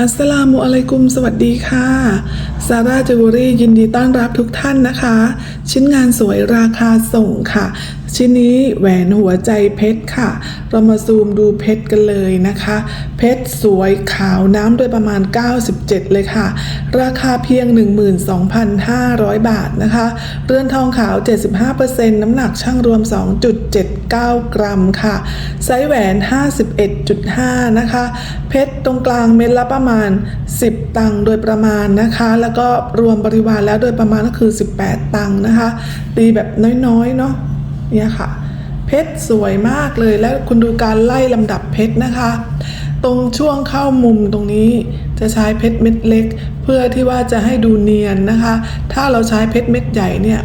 อัสสลามุอะลัยกุม สวัสดีค่ะซาร่าจิวเวลรี่ยินดีต้อนรับทุกท่านนะคะ ชิ้นงานสวยราคาส่งค่ะ ชิ้นนี้แหวนหัวใจเพชรค่ะ เรามาซูมดูเพชรกันเลยนะคะ เพชรสวยขาวน้ำโดยประมาณ 97 เลยค่ะ ราคาเพียง 12,500 บาทนะคะ เรือนทองขาว 75%น้ำหนักช่างรวม 2.79 กรัมค่ะ ไซส์แหวน 51.5 นะคะ เพชรตรงกลางเม็ดละประมาณ 10 ตังค์โดยประมาณนะคะ แล้วก็รวมบริวารแล้วโดยประมาณก็คือ 18 ตังค์นะคะ ตีแบบน้อยๆเนาะ เนี่ยค่ะ เพชรสวยมากเลยแล้วคุณดูการไล่ลำดับเพชรนะคะ ตรงช่วงเข้ามุมตรงนี้จะใช้เพชรเม็ดเล็ก เพื่อที่ว่าจะให้ดูเนียนนะคะ ถ้าเราใช้เพชรเม็ดใหญ่เนี่ย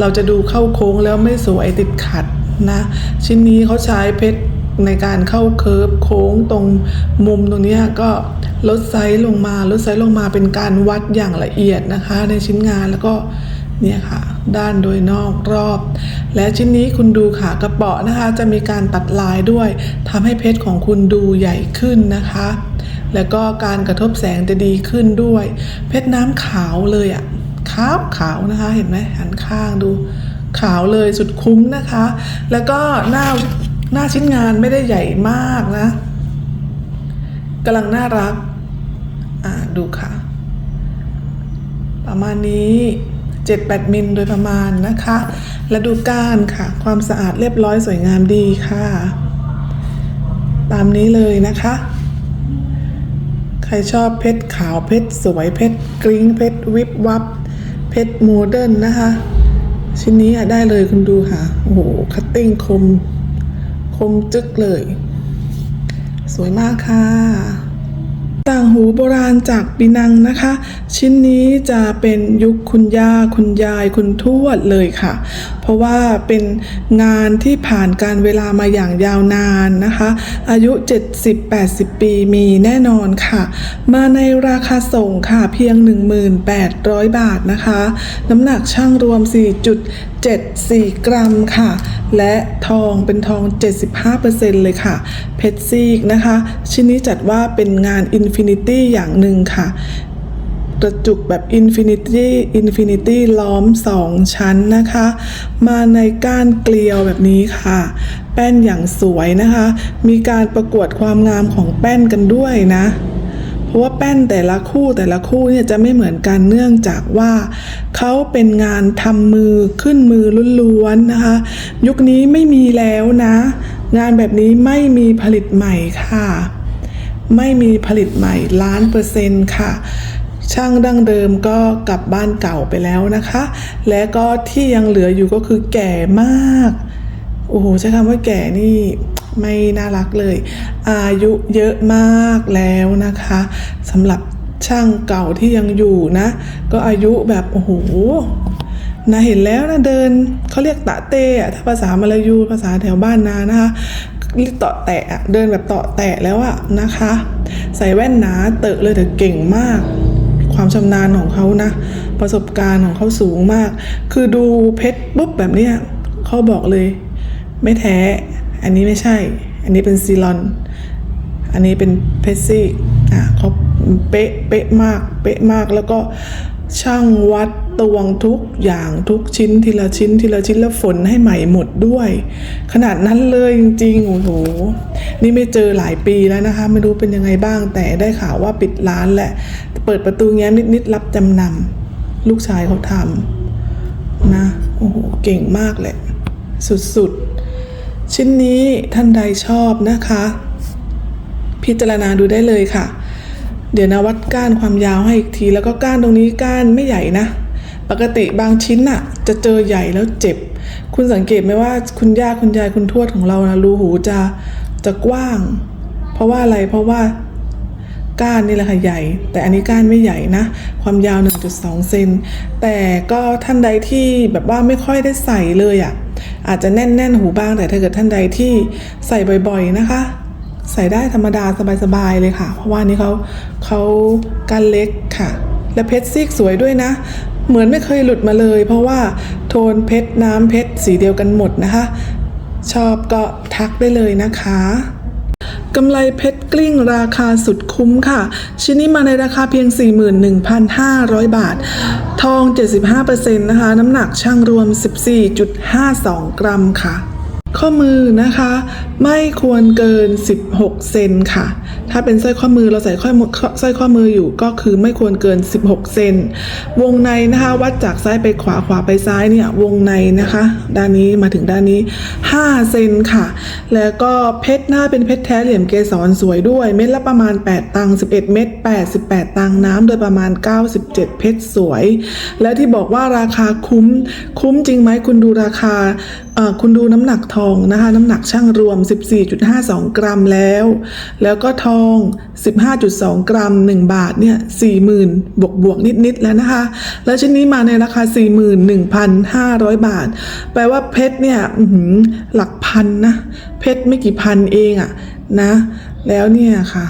เราจะดูเข้าโค้งแล้วไม่สวยติดขัดนะชิ้นนี้เขาใช้เพชรในการเข้าเคิร์ฟโค้งตรงมุมตรงนี้ก็ลดไซส์ลงมาลดไซส์ลงมาเป็นการวัดอย่างละเอียดนะคะ ในชิ้นงานแล้วก็ เนี่ยค่ะ ด้านโดยนอกรอบ และชิ้นนี้คุณดูค่ะกระเป๋อนะคะ จะมีการตัดลายด้วยทำให้เพชรของคุณดูใหญ่ขึ้นนะคะ แล้วก็การกระทบแสงจะดีขึ้นด้วย เพชรน้ำขาวเลยอะขาวขาวนะคะ เห็นไหมหันข้างดู ขาวเลยสุดคุ้มนะคะ แล้วก็หน้าหน้าชิ้นงานไม่ได้ใหญ่มากนะกำลังน่ารัก อ่าดูค่ะ ประมาณนี้ 7-8 มิลโดยประมาณนะคะและดูก้านค่ะ ความสะอาดเรียบร้อยสวยงามดีค่ะ ตามนี้เลยนะคะ ใครชอบเพชรขาวเพชรสวยเพชรกริ้งเพชรวิบวับ เพชรโมเดิร์นนะคะ ชิ้นนี้อะได้เลยคุณดูค่ะ โอ้โห คัตติ้งคม คมจึ๊กเลย สวยมากค่ะ ต่างหูโบราณจากปีนังนะคะ ชิ้นนี้จะเป็นยุคคุณย่าคุณยายคุณทวดเลยค่ะ เพราะว่าเป็นงานที่ผ่านการเวลามาอย่างยาวนานนะคะ อายุ 70-80 ปีมีแน่นอนค่ะ มาในราคาส่งค่ะเพียง 1,800 บาทนะคะ น้ำหนักช่างรวม 4.74 กรัมค่ะ และทองเป็นทอง 75%เลยค่ะ เพชรซีกนะคะ ชิ้นนี้จัดว่าเป็นงานอินฟินิตี้อย่างหนึ่งค่ะ กระจุกแบบอินฟินิตี้อินฟินิตี้ล้อม2ชั้นนะคะ มาในก้านเกลียวแบบนี้ค่ะ แป้นอย่างสวยนะคะ มีการประกวดความงามของแป้นกันด้วยนะเพราะว่าแป้นแต่ละคู่แต่ละคู่เนี่ยจะไม่เหมือนกันเนื่องจากว่าเขาเป็นงานทำมือขึ้นมือล้วนๆนะคะ ยุคนี้ไม่มีแล้วนะ งานแบบนี้ไม่มีผลิตใหม่ค่ะ ไม่มีผลิตใหม่ล้านเปอร์เซ็นต์ค่ะ ช่างดั้งเดิมก็กลับบ้านเก่าไปแล้วนะคะ และก็ที่ยังเหลืออยู่ก็คือแก่มากโอ้โหใช้คำว่าแก่นี่ไม่น่ารักเลย อายุเยอะมากแล้วนะคะสำหรับช่างเก่าที่ยังอยู่นะ ก็อายุแบบโอ้โหนะเห็นแล้วนะเดินเขาเรียกตะเตะถ้าภาษามาลายูภาษาแถวบ้านนานะคะ รียกเตาะแตะเดินแบบเตาะแตะแล้วอะนะคะ ใส่แว่นหนาเตอะเลยแต่เก่งมาก ความชำนาญของเขานะ ประสบการณ์ของเขาสูงมาก คือดูเพชรปุ๊บแบบเนี้ยเขาบอกเลย ไม่แท้ อันนี้ไม่ใช่ อันนี้เป็นซีลอน อันนี้เป็นเพชรซี่อะเขาเป๊ะเป๊ะมาก เป๊ะมากแล้วก็ช่างวัด ตวงทุกอย่างทุกชิ้นทีละชิ้นทีละชิ้นแล้วฝนให้ใหม่หมดด้วย ขนาดนั้นเลยจริงๆโอ้โหนี่ไม่เจอหลายปีแล้วนะคะ ไม่รู้เป็นยังไงบ้าง แต่ได้ข่าวว่าปิดร้านแหละเปิดประตูแง้มนิดๆรับจำนำลูกชายเขาทำนะโอ้โหเก่งมากแหละ สุดๆ ชิ้นนี้ท่านใดชอบนะคะ พิจารณาดูได้เลยค่ะเดี๋ยวนะวัดก้านความยาวให้อีกที แล้วก็ก้านตรงนี้ก้านไม่ใหญ่นะ ปกติบางชิ้นอะจะเจอใหญ่แล้วเจ็บ คุณสังเกตไหมว่าคุณย่าคุณยายคุณทวดของเรานะรูหูจะจะกว้าง เพราะว่าอะไรเพราะว่าก้านนี่แหละค่ะใหญ่ แต่อันนี้ก้านไม่ใหญ่นะ ความยาว 1.2 เซนแต่ก็ท่านใดที่แบบว่าไม่ค่อยได้ใส่เลยอะ่ะอาจจะแน่นๆหูบ้างแต่ถ้าเกิดท่านใดที่ใส่บ่อยๆนะคะ ใส่ได้ธรรมดาสบายๆเลยค่ะ เพราะว่านี่เขาเขาก้านเล็กค่ะ และเพชรซีกสวยด้วยนะ เหมือนไม่เคยหลุดมาเลย เพราะว่าโทนเพชรน้ำเพชรสีเดียวกันหมดนะคะ ชอบก็ทักได้เลยนะคะกำไรเพชรกลิ้งราคาสุดคุ้มค่ะ ชิ้นนี้มาในราคาเพียง 41,500 บาท ทอง 75%นะคะ น้ำหนักช่างรวม 14.52 กรัมค่ะ ข้อมือนะคะ ไม่ควรเกิน 16 เซนค่ะ ถ้าเป็นสร้อยข้อมือเราใส่ข้อมือสร้อยข้อมืออยู่ก็คือไม่ควรเกิน 16 เซนวงในนะคะ วัดจากซ้ายไปขวาขวาไปซ้ายเนี่ยวงในนะคะ ด้านนี้มาถึงด้านนี้ 5 เซนค่ะ แล้วก็เพชรหน้าเป็นเพชรแท้เหลี่ยมเกสรสวยด้วย เม็ดละประมาณ 8 ตังค์11 เม็ด88 ตังค์น้ำโดยประมาณ 97 เพชรสวย และที่บอกว่าราคาคุ้มคุ้มจริงไหมคุณดูราคาคุณดูน้ำหนักทององนะคะน้ำหนักช่างรวม 14.52 กรัมแล้ว แล้วก็ทอง 15.2 กรัม 1 บาทเนี่ย40,000 บวกบวกนิดนิดๆแล้วนะคะ แล้วชิ้นนี้มาในราคา 41,500 บาท แปลว่าเพชรเนี่ยหือหลักพันนะ เพชรไม่กี่พันเองอะนะ แล้วเนี่ยค่ะ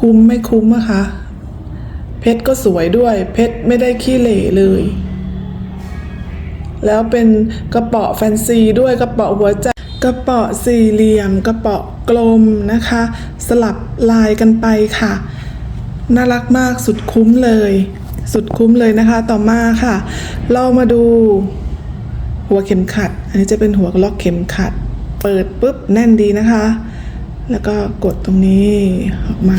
คุ้มไม่คุ้มอะคะเพชรก็สวยด้วย เพชรไม่ได้ขี้เหร่เลย แล้วเป็นกระเป๋าแฟนซีด้วยกระเป๋าหัวใจกระเป๋าสี่เหลี่ยม กระเป๋ากลมนะคะ สลับลายกันไปค่ะ น่ารักมากสุดคุ้มเลย สุดคุ้มเลยนะคะ ต่อมาค่ะ เรามาดูหัวเข็มขัด อันนี้จะเป็นหัวล็อกเข็มขัด เปิดปุ๊บแน่นดีนะคะ แล้วก็กดตรงนี้ออกมา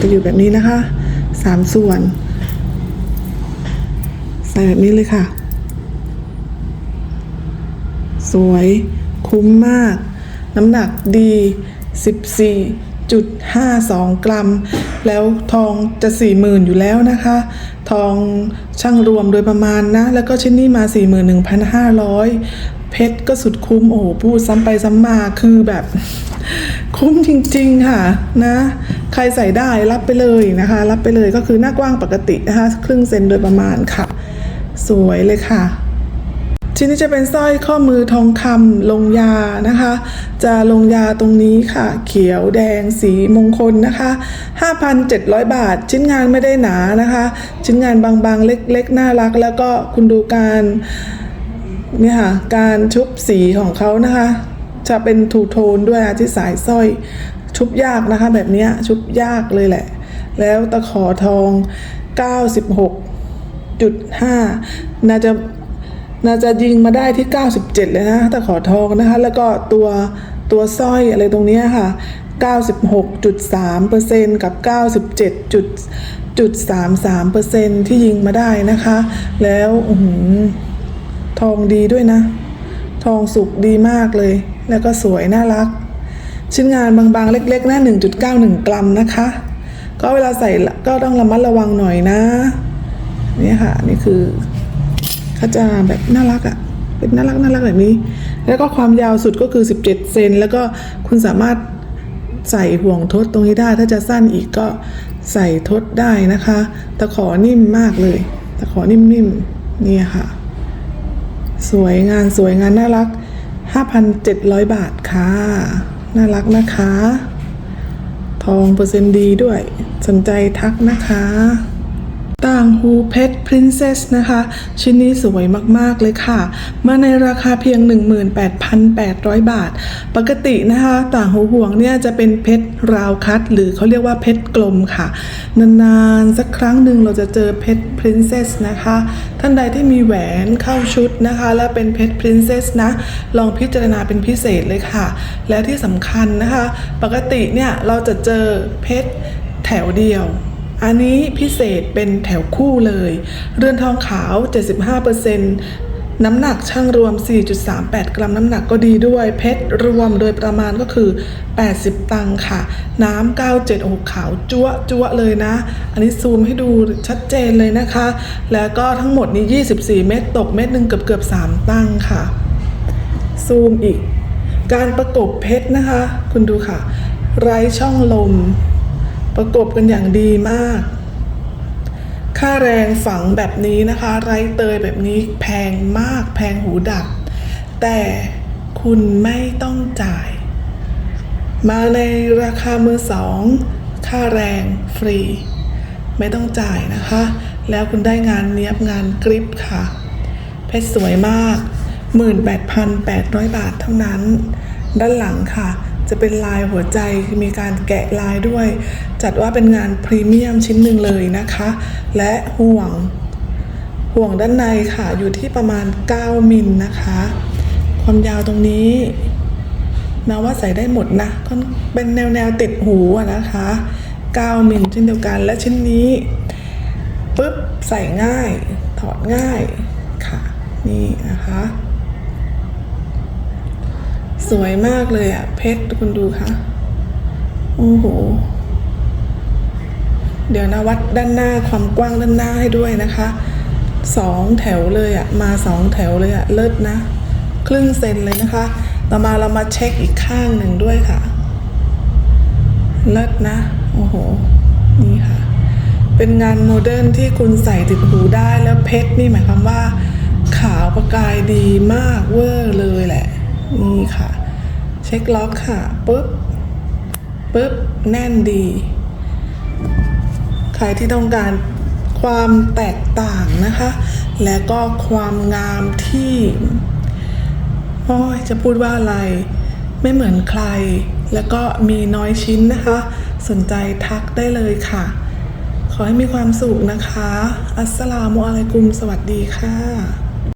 จะอยู่แบบนี้นะคะสามส่วน ใส่แบบนี้เลยค่ะ สวย คุ้มมาก น้ำหนักดี 14.52 กรัม แล้วทองจะ 40,000 อยู่แล้วนะคะ ทองช่างรวมโดยประมาณนะ แล้วก็ชิ้นนี้มา 41,500 เพชรก็สุดคุ้ม โอ้โห พูดซ้ำไปซ้ำมาคือแบบคุ้มจริงๆค่ะนะ ใครใส่ได้รับไปเลยนะคะ รับไปเลยก็คือหน้ากว้างปกตินะคะ ครึ่งเซนโดยประมาณค่ะ สวยเลยค่ะ ชิ้นนี้จะเป็นสร้อยข้อมือทองคำลงยานะคะ จะลงยาตรงนี้ค่ะ เขียวแดงสีมงคลนะคะ 5,700 บาท ชิ้นงานไม่ได้หนานะคะ ชิ้นงานบางๆ เล็กๆ น่ารัก แล้วก็คุณดูการเนี่ยค่ะ การชุบสีของเขานะคะ จะเป็นทูโทนด้วยนะที่สายสร้อยชุบยากนะคะ แบบนี้ชุบยากเลยแหละ แล้วตะขอทอง 96.5 น่าจะ น่าจะยิงมาได้ที่ 97 เลยนะแต่ขอทองนะคะ แล้วก็ตัวตัวสร้อยอะไรตรงนี้ค่ะ 96.3%กับ 97.33%ที่ยิงมาได้นะคะ แล้วหือทองดีด้วยนะ ทองสุกดีมากเลย แล้วก็สวยน่ารัก ชิ้นงานบางๆ เล็กๆนะ1.91 กรัมนะคะ ก็เวลาใส่ก็ต้องระมัดระวังหน่อยนะ นี่ค่ะ นี่คือ เขาจะแบบน่ารักอะ่ะเป็นน่ารักน่ารักแบบนี้ แล้วก็ความยาวสุดก็คือ 17 เซนแล้วก็คุณสามารถใส่ห่วงทดตรงนี้ได้ ถ้าจะสั้นอีกก็ใส่ทดได้นะคะ ตะขอนิ่มมากเลย ตะขอนิ่มๆนี่ค่ะ สวยงานสวยงานน่ารัก 5,700 บาทค่ะ น่ารักนะคะ ทองเปอร์เซ็นต์ดีด้วย สนใจทักนะคะ ต่างหูเพชร Princess นะคะ ชิ้นนี้สวยมากๆเลยค่ะ มาในราคาเพียง 18,800 บาท ปกตินะคะ ต่างหูห่วงเนี่ยจะเป็นเพชรราวคัตหรือเขาเรียกว่าเพชรกลมค่ะ นานๆ สักครั้งหนึ่งเราจะเจอเพชร Princess นะคะ ท่านใดที่มีแหวนเข้าชุดนะคะ และเป็นเพชร Princess นะ ลองพิจารณาเป็นพิเศษเลยค่ะ และที่สำคัญนะคะ ปกติเนี่ยเราจะเจอเพชรแถวเดียว อันนี้พิเศษเป็นแถวคู่เลย เรือนทองขาว 75%น้ำหนักช่างรวม 4.38 กรัมน้ำหนักก็ดีด้วย เพชรรวมโดยประมาณก็คือ 80 ตังค์ค่ะ น้ำ 976 ขาวจั๊วจั๊วเลยนะ อันนี้ซูมให้ดูชัดเจนเลยนะคะ แล้วก็ทั้งหมดนี้ 24 เม็ดตกเม็ดหนึ่งเกือบเกือบ3 ตังค์ค่ะ ซูมอีก การประกบเพชรนะคะ คุณดูค่ะ ไร้ช่องลม ประกบกันอย่างดีมาก ค่าแรงฝังแบบนี้นะคะ ไร้เตยแบบนี้แพงมากแพงหูดับ แต่คุณไม่ต้องจ่าย มาในราคามือสอง ค่าแรงฟรี ไม่ต้องจ่ายนะคะ แล้วคุณได้งานเนี้ยบงานกริปค่ะ เพชรสวยมาก 18,800 บาทเท่านั้น ด้านหลังค่ะ จะเป็นลายหัวใจมีการแกะลายด้วย จัดว่าเป็นงานพรีเมียมชิ้นหนึ่งเลยนะคะ และห่วง ห่วงด้านในค่ะอยู่ที่ประมาณ 9 มิลนะคะ ความยาวตรงนี้นะว่าใส่ได้หมดนะก็เป็นแนวแนวติดหูอะนะคะ 9 มิลเช่นเดียวกันและชิ้นนี้ปุ๊บใส่ง่าย ถอดง่ายค่ะ นี่นะคะ สวยมากเลยอะเพชรคุณดูค่ะโอ้โห เดี๋ยวนะวัดด้านหน้าความกว้างด้านหน้าให้ด้วยนะคะสองแถวเลยอะมาสองแถวเลยอะเลิศนะ ครึ่งเซนเลยนะคะ ต่อมาเรามาเช็คอีกข้างหนึ่งด้วยค่ะ เลิศนะ โอ้โห นี่ค่ะ เป็นงานโมเดิร์นที่คุณใส่ติดหูได้แล้วเพชรนี่หมายความว่า ขาวประกายดีมากเวอร์เลยแหละ นี่ค่ะ เช็คล็อกค่ะปุ๊บปุ๊บแน่นดี ใครที่ต้องการความแตกต่างนะคะ และก็ความงามที่โอ้ยจะพูดว่าอะไร ไม่เหมือนใคร แล้วก็มีน้อยชิ้นนะคะ สนใจทักได้เลยค่ะ ขอให้มีความสุขนะคะ อัสสลามุอะลัยกุม สวัสดีค่ะ